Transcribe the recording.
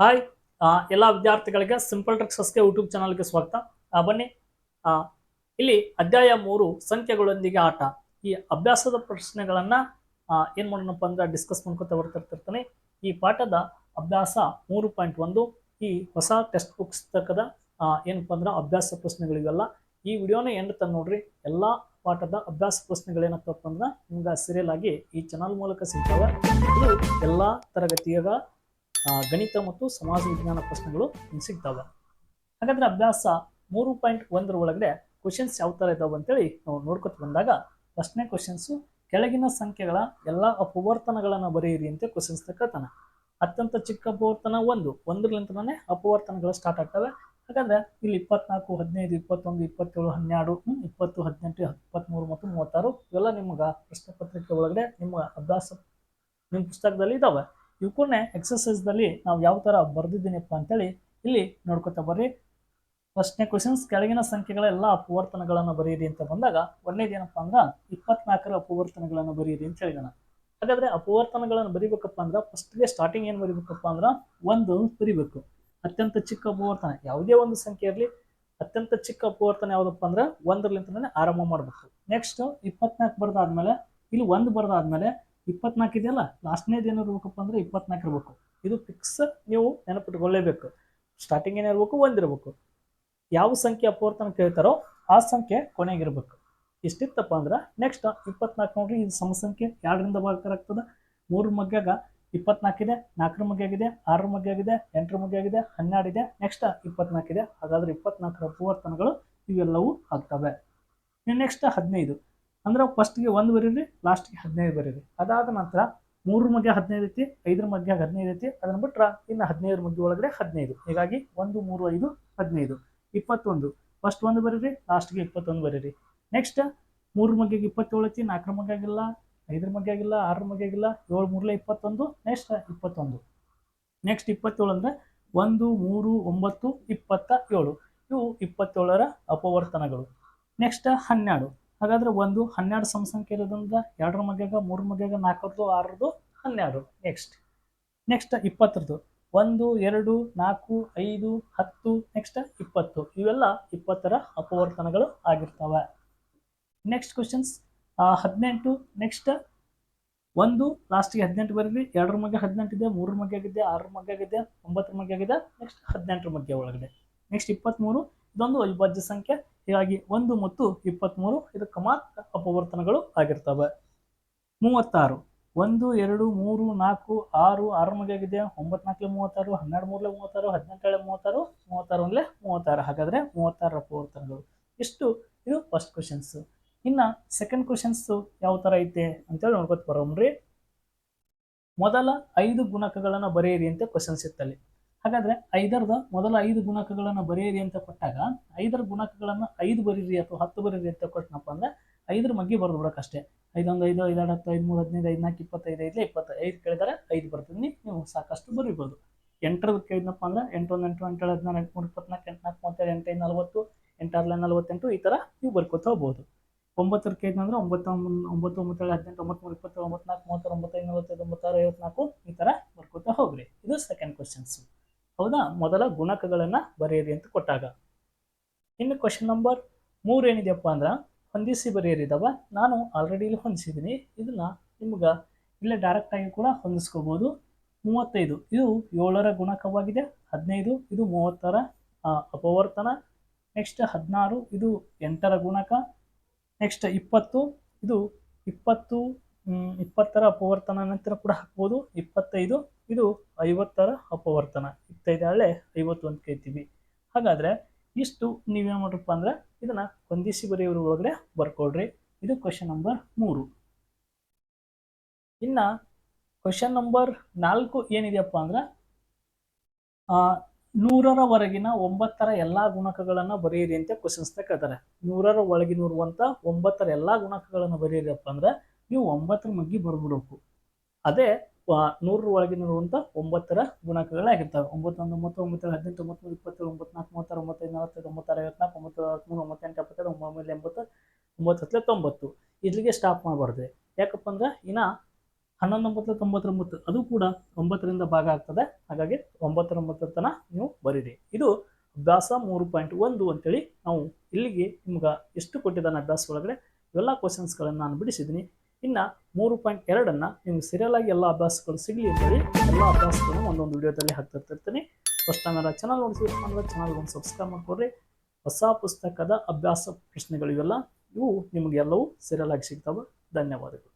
Hi ಎಲ್ಲ ವಿದ್ಯಾರ್ಥಿಗಳಿಗೆ simple ಟ್ರಿಕ್ಸಸ್ಗೆ YouTube ಚಾನಲ್ಗೆ ಸ್ವಾಗತ. ಬನ್ನಿ. ಇಲ್ಲಿ ಅಧ್ಯಾಯ ಮೂರು, ಸಂಖ್ಯೆಗಳೊಂದಿಗೆ ಆಟ. ಈ ಅಭ್ಯಾಸದ ಪ್ರಶ್ನೆಗಳನ್ನ ಏನು ಮಾಡೋಣಪ್ಪ ಅಂದ್ರೆ ಡಿಸ್ಕಸ್ ಮಾಡ್ಕೊತಾ ಬರ್ತಿರ್ತಿರ್ತಾನೆ ಈ ಪಾಠದ ಅಭ್ಯಾಸ ಮೂರು ಪಾಯಿಂಟ್ ಒಂದು, ಈ ಹೊಸ ಟೆಕ್ಸ್ಟ್ ಪುಸ್ತಕದ ಏನಪ್ಪ ಅಂದ್ರೆ ಅಭ್ಯಾಸ ಪ್ರಶ್ನೆಗಳಿವೆಲ್ಲ. ಈ ವಿಡಿಯೋನ ಎಂಡ್ ತನ ನೋಡ್ರಿ. ಎಲ್ಲಾ ಪಾಠದ ಅಭ್ಯಾಸ ಪ್ರಶ್ನೆಗಳೇನಪ್ಪ ಅಂದ್ರೆ ನಿಮ್ಗೆ ಸೀರಿಯಲ್ ಆಗಿ ಈ ಚಾನಲ್ ಮೂಲಕ ಸಿಗ್ತಾವೆ. ಇದು ಎಲ್ಲಾ ತರಗತಿಯ ಗಣಿತ ಮತ್ತು ಸಮಾಜ ವಿಜ್ಞಾನ ಪ್ರಶ್ನೆಗಳು ಸಿಗ್ತವೆ. ಹಾಗಾದ್ರೆ ಅಭ್ಯಾಸ ಮೂರು ಪಾಯಿಂಟ್ ಒಂದರ ಒಳಗಡೆ ಕ್ವಶನ್ಸ್ ಯಾವ ಥರ ಇದಾವೆ ಅಂತೇಳಿ ನಾವು ನೋಡ್ಕೊತ ಬಂದಾಗ ಫಸ್ಟ್ನೇ ಕ್ವಶನ್ಸು ಕೆಳಗಿನ ಸಂಖ್ಯೆಗಳ ಎಲ್ಲ ಅಪವರ್ತನಗಳನ್ನು ಬರೆಯಿರಿ ಅಂತ ಕ್ವಶನ್ಸ್ ತಕ್ಕತಾನೆ ಅತ್ಯಂತ ಚಿಕ್ಕ ಅಪವರ್ತನ ಒಂದು ಒಂದರಲ್ಲಿಂತನೇ ಅಪವರ್ತನಗಳು ಸ್ಟಾರ್ಟ್ ಆಗ್ತವೆ. ಹಾಗಾದ್ರೆ ಇಲ್ಲಿ ಇಪ್ಪತ್ನಾಲ್ಕು, ಹದಿನೈದು, ಇಪ್ಪತ್ತೊಂದು, ಇಪ್ಪತ್ತೇಳು, ಹನ್ನೆರಡು ಇಪ್ಪತ್ತು, ಹದಿನೆಂಟು ಇಪ್ಪತ್ತ್ಮೂರು ಮತ್ತು ಮೂವತ್ತಾರು ಇವೆಲ್ಲ ನಿಮ್ಗೆ ಪ್ರಶ್ನೆ ಪತ್ರಿಕೆ ಒಳಗಡೆ ನಿಮ್ಮ ಅಭ್ಯಾಸ ನಿಮ್ಮ ಪುಸ್ತಕದಲ್ಲಿ ಇದಾವೆ. ಇವಕ್ಕೂನೆ ಎಕ್ಸಸೈಸ್ದಲ್ಲಿ ನಾವು ಯಾವ ಥರ ಬರೆದಿದ್ದೀನಪ್ಪ ಅಂತೇಳಿ ಇಲ್ಲಿ ನೋಡ್ಕೊತಾ ಬರ್ರಿ. ಫಸ್ಟ್ನೇ ಕ್ವಶನ್ಸ್ ಕೆಳಗಿನ ಸಂಖ್ಯೆಗಳ ಎಲ್ಲ ಅಪವರ್ತನಗಳನ್ನು ಬರೆಯಿರಿ ಅಂತ ಬಂದಾಗ ಒಂದೇದೇನಪ್ಪ ಅಂದ್ರೆ ಇಪ್ಪತ್ನಾಲ್ಕರ ಅಪವರ್ತನಗಳನ್ನು ಬರೆಯಿರಿ ಅಂತ ಹೇಳಿದಾನ. ಹಾಗಾದ್ರೆ ಅಪವರ್ತನಗಳನ್ನು ಬರಿಬೇಕಪ್ಪ ಅಂದ್ರೆ ಫಸ್ಟ್ಗೆ ಸ್ಟಾರ್ಟಿಂಗ್ ಏನು ಬರಿಬೇಕಪ್ಪ ಅಂದ್ರೆ ಒಂದು ಬರಿಬೇಕು. ಅತ್ಯಂತ ಚಿಕ್ಕ ಅಪವರ್ತನ, ಯಾವುದೇ ಒಂದು ಸಂಖ್ಯೆ ಇರಲಿ, ಅತ್ಯಂತ ಚಿಕ್ಕ ಅಪವರ್ತನ ಯಾವುದಪ್ಪ ಅಂದ್ರೆ ಒಂದರಲಿಂತನೇ ಆರಂಭ ಮಾಡಬೇಕು. ನೆಕ್ಸ್ಟ್ ಇಪ್ಪತ್ನಾಲ್ಕು ಬರೆದಾದ್ಮೇಲೆ, ಇಲ್ಲಿ ಒಂದು ಬರೆದಾದ್ಮೇಲೆ ಇಪ್ಪತ್ನಾಲ್ಕು ಇದೆಯಲ್ಲ? ಲಾಸ್ಟ್ನೇದು ಏನು ಇರ್ಬೇಕಪ್ಪ ಅಂದ್ರೆ ಇಪ್ಪತ್ನಾಲ್ಕು ಇರಬೇಕು. ಇದು ಫಿಕ್ಸ್ ನೀವು ನೆನಪಿಟ್ಕೊಳ್ಳೇಬೇಕು. ಸ್ಟಾರ್ಟಿಂಗ್ ಏನಿರ್ಬೇಕು ಒಂದಿರಬೇಕು ಯಾವ ಸಂಖ್ಯೆ ಅಪವರ್ತನ ಕೇಳ್ತಾರೋ ಆ ಸಂಖ್ಯೆ ಕೊನೆಗಿರ್ಬೇಕು. ಇಷ್ಟಿತ್ತಪ್ಪ ಅಂದ್ರೆ ನೆಕ್ಸ್ಟ್ ಇಪ್ಪತ್ನಾಲ್ಕು ನೋಡ್ರಿ, ಇದು ಸಮಸಂಖ್ಯೆ ಎರಡರಿಂದ ಭಾಗಕಾರ ಆಗ್ತದೆ. ಮೂರು ಮಗ್ಗಾಗ ಇಪ್ಪತ್ನಾಲ್ಕಿದೆ ನಾಲ್ಕರ ಮಗ್ಯಾಗಿದೆ ಆರರ ಮಗ್ಯಾಗಿದೆ ಎಂಟರ ಮಗ್ಗೆ ಹನ್ನೆರಡು ಇದೆ ನೆಕ್ಸ್ಟ್ ಇಪ್ಪತ್ನಾಲ್ಕಿದೆ ಹಾಗಾದ್ರೆ ಇಪ್ಪತ್ನಾಲ್ಕರ ಅಪವರ್ತನಗಳು ಇವೆಲ್ಲವೂ ಆಗ್ತವೆ. ನೆಕ್ಸ್ಟ್ ಹದಿನೈದು. ಅಂದ್ರೆ ಫಸ್ಟ್ಗೆ ಒಂದು ಬರೀರಿ ಲಾಸ್ಟ್ಗೆ ಹದಿನೈದು ಬರೀರಿ. ಅದಾದ ನಂತರ ಮೂರು ಮಧ್ಯ ಹದಿನೈದು ಐತಿ, ಐದರ ಮಧ್ಯ ಹದಿನೈದು ಐತಿ, ಅದನ್ನ ಬಿಟ್ರೆ ಇನ್ನು ಹದಿನೈದರ ಮಧ್ಯ ಒಳಗಡೆ ಹದಿನೈದು. ಹೀಗಾಗಿ ಒಂದು, ಮೂರು, ಐದು, ಹದಿನೈದು. ಇಪ್ಪತ್ತೊಂದು. ಫಸ್ಟ್ ಒಂದು ಬರೀರಿ ಲಾಸ್ಟ್ಗೆ ಇಪ್ಪತ್ತೊಂದು ಬರೀರಿ. ನೆಕ್ಸ್ಟ್ ಮೂರು ಮಗ್ಗೆಗೆ ಇಪ್ಪತ್ತೇಳು ಐತಿ, ನಾಲ್ಕರ ಮಗ್ಯಾಗಿಲ್ಲ ಐದರ ಮಗ್ಯಾಗಿಲ್ಲ ಆರರ ಮಗ್ಯಾಗಿಲ್ಲ ಏಳು ಮೂರಲೇ ಇಪ್ಪತ್ತೊಂದು ನೆಕ್ಸ್ಟ್ ಇಪ್ಪತ್ತೊಂದು. ನೆಕ್ಸ್ಟ್ ಇಪ್ಪತ್ತೇಳು ಅಂದರೆ ಒಂದು, ಮೂರು, ಒಂಬತ್ತು, ಇಪ್ಪತ್ತ ಏಳು. ಇವು ಇಪ್ಪತ್ತೇಳರ ಅಪವರ್ತನಗಳು. ನೆಕ್ಸ್ಟ್ ಹನ್ನೆರಡು. ಹಾಗಾದ್ರೆ ಒಂದು ಹನ್ನೆರಡು ಸಮಸಂಖ್ಯೆ ಇರೋದ್ರಿಂದ ಎರಡರ ಮಗ್ಯಾಗ ಮೂರು ಮಗ್ಯಾಗ, ನಾಲ್ಕರದು, ಆರರದು, ಹನ್ನೆರಡು. ನೆಕ್ಸ್ಟ್ ನೆಕ್ಸ್ಟ್ ಇಪ್ಪತ್ತರದು. ಒಂದು, ಎರಡು, ನಾಲ್ಕು, ಐದು, ಹತ್ತು ನೆಕ್ಸ್ಟ್ ಇಪ್ಪತ್ತು. ಇವೆಲ್ಲ ಇಪ್ಪತ್ತರ ಅಪವರ್ತನಗಳು ಆಗಿರ್ತವೆ. ನೆಕ್ಸ್ಟ್ ಕ್ವಶನ್ಸ್ ಹದಿನೆಂಟು ನೆಕ್ಸ್ಟ್ ಒಂದು ಲಾಸ್ಟಿಗೆ ಹದಿನೆಂಟು ಬರೀರಿ ಎರಡರ ಮಗ್ಗೆ ಹದಿನೆಂಟು ಇದೆ, ಮೂರರ ಮಗ್ಗೆ ಆಗಿದೆ ಆರರ ಮಗ್ಗೆ ಆಗಿದೆ ಒಂಬತ್ತರ ಮಗ್ಗೆ ಆಗಿದೆ ನೆಕ್ಸ್ಟ್ ಹದಿನೆಂಟರ ಮಗ್ಗೆ ಒಳಗಡೆ. ನೆಕ್ಸ್ಟ್ ಇಪ್ಪತ್ತ್ಮೂರು ಇದೊಂದು ಅವಿಭಾಜ್ಯ ಸಂಖ್ಯೆ. ಹೀಗಾಗಿ ಒಂದು ಮತ್ತು ಇಪ್ಪತ್ತ್ಮೂರು ಇದಕ್ಕೆ ಮಾತ್ರ ಅಪವರ್ತನಗಳು ಆಗಿರ್ತವೆ. ಮೂವತ್ತಾರು, ಒಂದು, ಎರಡು, ಮೂರು, ನಾಲ್ಕು, ಆರು ಆರು ಮಗ್ಗೆ ಆಗಿದೆ ಒಂಬತ್ತು ನಾಲ್ಕಲೆ ಮೂವತ್ತಾರು, ಹನ್ನೆರಡು ಮೂರಲೆ ಮೂವತ್ತಾರು ಹದಿನೆಂಟೇಳೆ ಮೂವತ್ತಾರು ಮೂವತ್ತಾರು ಒಂದಲೇ ಮೂವತ್ತಾರು. ಹಾಗಾದ್ರೆ ಮೂವತ್ತಾರು ಅಪವರ್ತನಗಳು. ಇಷ್ಟು ಇದು ಫಸ್ಟ್ ಕ್ವಶನ್ಸ್ ಇನ್ನ ಸೆಕೆಂಡ್ ಕ್ವಶನ್ಸ್ ಯಾವ ತರ ಐತೆ ಅಂತೇಳಿ ನೋಡ್ಕೊತ ಬರೋಮ್ರಿ ಮೊದಲ ಐದು ಗುಣಕಗಳನ್ನು ಬರೆಯಿರಿ ಅಂತ ಕ್ವಶನ್ಸ್ ಇತ್ತಲ್ಲಿ. ಹಾಗಾದ್ರೆ ಐದರದ ಮೊದಲ ಐದು ಗುಣಕಗಳನ್ನು ಬರೆಯಿರಿ ಅಂತ ಕೊಟ್ಟಾಗ, ಐದರ ಗುಣಕಗಳನ್ನು ಐದು ಬರೀರಿ ಅಥವಾ ಹತ್ತು ಬರೀರಿ ಅಂತ ಕೊಟ್ಟನಪ್ಪ ಅಂದ್ರೆ ಐದರ ಮಗ್ಗಿ ಬರೆದು ಬಿಡೋಕ್ಕಷ್ಟೇ. ಐದೊಂದು ಐದು ಐದು ಹತ್ತು, ಐದು ಮೂರು, ಹದಿನೈದು, ಐದು ನಾಲ್ಕು, ಇಪ್ಪತ್ತೈದು, ಐದಲೇ ಇಪ್ಪತ್ತು, ಐದು ಕೇಳಿದರೆ ಐದು ಬರ್ತೀನಿ ನೀವು ಸಾಕಷ್ಟು ಬರೀಬೋದು. ಎಂಟರದ್ದು ಕೇಳಿದ್ನಪ್ಪ ಅಂದ್ರೆ ಎಂಟು ಒಂದು ಎಂಟು ಎಂಟೇಳು ಹದಿನಾರು, ಎಂಟು, ಮೂರು, ಇಪ್ಪತ್ನಾಲ್ಕು, ಎಂಟು, ನಾಲ್ಕು, ಮೂವತ್ತೇಳು ಎಂಟೈದು ನಲವತ್ತು ಎಂಟಾರ್ಲೆ ನಲವತ್ತೆಂಟು, ಈ ಥರ ನೀವು ಬರ್ಕೋತಾ ಹೋಗ್ಬೋದು. ಒಂಬತ್ತರ ಕೇಳಿದಂದ್ರೆ ಒಂಬತ್ತು ಒಂಬತ್ತು ಒಂಬತ್ತು ಒಂಬತ್ತೇಳು ಹದಿನೆಂಟು ಒಂಬತ್ತು ಮೂರು ಇಪ್ಪತ್ತೇಳು ಒಂಬತ್ನಾಲ್ಕು ಮೂವತ್ತಾರು, ಒಂಬತ್ತೈದು, ನಲವತ್ತೈದು ಒಂಬತ್ತಾರು ಐವತ್ನಾಲ್ಕು ಈ ಥರ ಬರ್ಕೋತಾ ಹೋಗ್ರಿ. ಇದು ಸೆಕೆಂಡ್ ಕ್ವಶನ್ಸ್ ಹೌದಾ? ಮೊದಲ ಗುಣಕಗಳನ್ನು ಬರೆಯಿರಿ ಅಂತ ಕೊಟ್ಟಾಗ. ಇನ್ನು ಕ್ವಶನ್ ನಂಬರ್ ಮೂರು ಏನಿದೆಯಪ್ಪ ಅಂದ್ರೆ, ಹೊಂದಿಸಿ ಬರೆಯಿರಿದವ. ನಾನು ಆಲ್ರೆಡಿ ಇಲ್ಲಿ ಹೊಂದಿಸಿದ್ದೀನಿ ಇದನ್ನ ನಿಮ್ಗೆ ಇಲ್ಲೇ ಡೈರೆಕ್ಟ್ ಆಗಿ ಕೂಡ ಹೊಂದಿಸ್ಕೋಬೋದು. ಮೂವತ್ತೈದು, ಇದು ಏಳರ ಗುಣಕವಾಗಿದೆ. ಹದಿನೈದು, ಇದು ಮೂವತ್ತರ ಅಪವರ್ತನ. ನೆಕ್ಸ್ಟ್ ಹದಿನಾರು, ಇದು ಎಂಟರ ಗುಣಕ. ನೆಕ್ಸ್ಟ್ ಇಪ್ಪತ್ತು, ಇದು ಇಪ್ಪತ್ತು ಇಪ್ಪತ್ತರ ಅಪವರ್ತನ ನಂತರ ಕೂಡ ಹಾಕ್ಬೋದು. ಇಪ್ಪತ್ತೈದು ಇದು ಐವತ್ತರ ಅಪವರ್ತನ. ಇಪ್ಪತ್ತೈದು ಹಳೆ ಐವತ್ತೊಂದು ಕೇಳ್ತೀವಿ. ಹಾಗಾದ್ರೆ ಇಷ್ಟು ನೀವೇನು ಮಾಡ್ರಪ್ಪ ಅಂದರೆ ಇದನ್ನ ಹೊಂದಿಸಿ ಬರೆಯೋರು ಒಳಗಡೆ ಬರ್ಕೊಳ್ರಿ. ಇದು ಕ್ವಶನ್ ನಂಬರ್ ಮೂರು. ಇನ್ನ ಕ್ವಶನ್ ನಂಬರ್ ನಾಲ್ಕು ಏನಿದೆಯಪ್ಪ ಅಂದ್ರೆ ನೂರರವರೆಗಿನ ಒಂಬತ್ತರ ಎಲ್ಲಾ ಗುಣಕಗಳನ್ನು ಬರೆಯಿರಿ ಅಂತ ಕ್ವಶನ್ಸ್ ಕೇಳ್ತಾರೆ. ನೂರರ ಒಳಗಿನೂರುವಂತ ಒಂಬತ್ತರ ಎಲ್ಲಾ ಗುಣಕಗಳನ್ನು ಬರೆಯಿರಪ್ಪ ಅಂದ್ರೆ ನೀವು ಒಂಬತ್ತರ ಮಗ್ಗಿ ಬರ್ಬಿಡ್ಬೇಕು. ಅದೇ ನೂರರ ಒಳಗಿನಿರುವಂತ ಒಂಬತ್ತರ ಗುಣಕಗಳಾಗಿರ್ತವೆ. ಒಂಬತ್ತೊಂದು ಒಂಬತ್ತು ಒಂಬತ್ತೇಳು ಹದಿನೆಂಟು ಒಂಬತ್ತು ಇಪ್ಪತ್ತೇಳು ಒಂಬತ್ತು ನಾಲ್ಕು ಮೂವತ್ತಾರು, ಒಂಬತ್ತೈದು, ನಲವತ್ತೈದು, ಒಂಬತ್ತಾರು, ಐವತ್ನಾಲ್ಕು, ಒಂಬತ್ತು ಅರವತ್ಮೂರು ಒಂಬತ್ತೆಂಟು ಎಪ್ಪತ್ತೈದು ಒಂಬತ್ತು, ಎಂಬತ್ತು, ಒಂಬತ್ತು, ಹತ್ತಲೆ ತೊಂಬತ್ತು. ಇಲ್ಲಿಗೆ ಸ್ಟಾಪ್ ಮಾಡಬಾರ್ದು. ಯಾಕಪ್ಪ ಅಂದ್ರೆ ಇನ್ನ ಹನ್ನೊಂದು ಒಂಬತ್ತು ತೊಂಬತ್ತೊಂಬತ್ತು ಅದು ಕೂಡ ಒಂಬತ್ತರಿಂದ ಭಾಗ ಆಗ್ತದೆ. ಹಾಗಾಗಿ ಒಂಬತ್ತರೊಂಬತ್ತರ ತನ ನೀವು ಬರೀರಿ. ಇದು ಅಭ್ಯಾಸ ಮೂರು ಪಾಯಿಂಟ್ ಒಂದು ಅಂತೇಳಿ ನಾವು ಇಲ್ಲಿಗೆ ನಿಮ್ಗೆ ಎಷ್ಟು ಕೊಟ್ಟಿದ್ದಾನೆ ಅಭ್ಯಾಸ ಒಳಗಡೆ ಇವೆಲ್ಲ ಕ್ವಶನ್ಸ್ಗಳನ್ನು ನಾನು ಬಿಡಿಸಿದ್ದೀನಿ. ಇನ್ನು ಮೂರು ಪಾಯಿಂಟ್ ಎರಡನ್ನು ನಿಮ್ಗೆ ಸೀರಿಯಲ್ ಆಗಿ ಎಲ್ಲ ಅಭ್ಯಾಸಗಳು ಸಿಗಲಿ ಅಂತೇಳಿ ಎಲ್ಲ ಅಭ್ಯಾಸಗಳನ್ನು ಒಂದೊಂದು ವಿಡಿಯೋದಲ್ಲಿ ಹಾಕ್ತಿರ್ತಿರ್ತೀನಿ. ಫಸ್ಟ್ ಟೈಮ್ ಎಲ್ಲ ಚಾನಲ್ ನೋಡಿ ಮಾಡಿದ್ರೆ ಚಾನಲ್ ಒಂದು ಸಬ್ಸ್ಕ್ರೈಬ್ ಮಾಡ್ಕೊಡ್ರಿ. ಹೊಸ ಪುಸ್ತಕದ ಅಭ್ಯಾಸ ಪ್ರಶ್ನೆಗಳಿವೆಲ್ಲ ಇವು ನಿಮಗೆಲ್ಲವೂ ಸೀರಿಯಲ್ ಆಗಿ ಸಿಗ್ತಾವೆ. ಧನ್ಯವಾದಗಳು.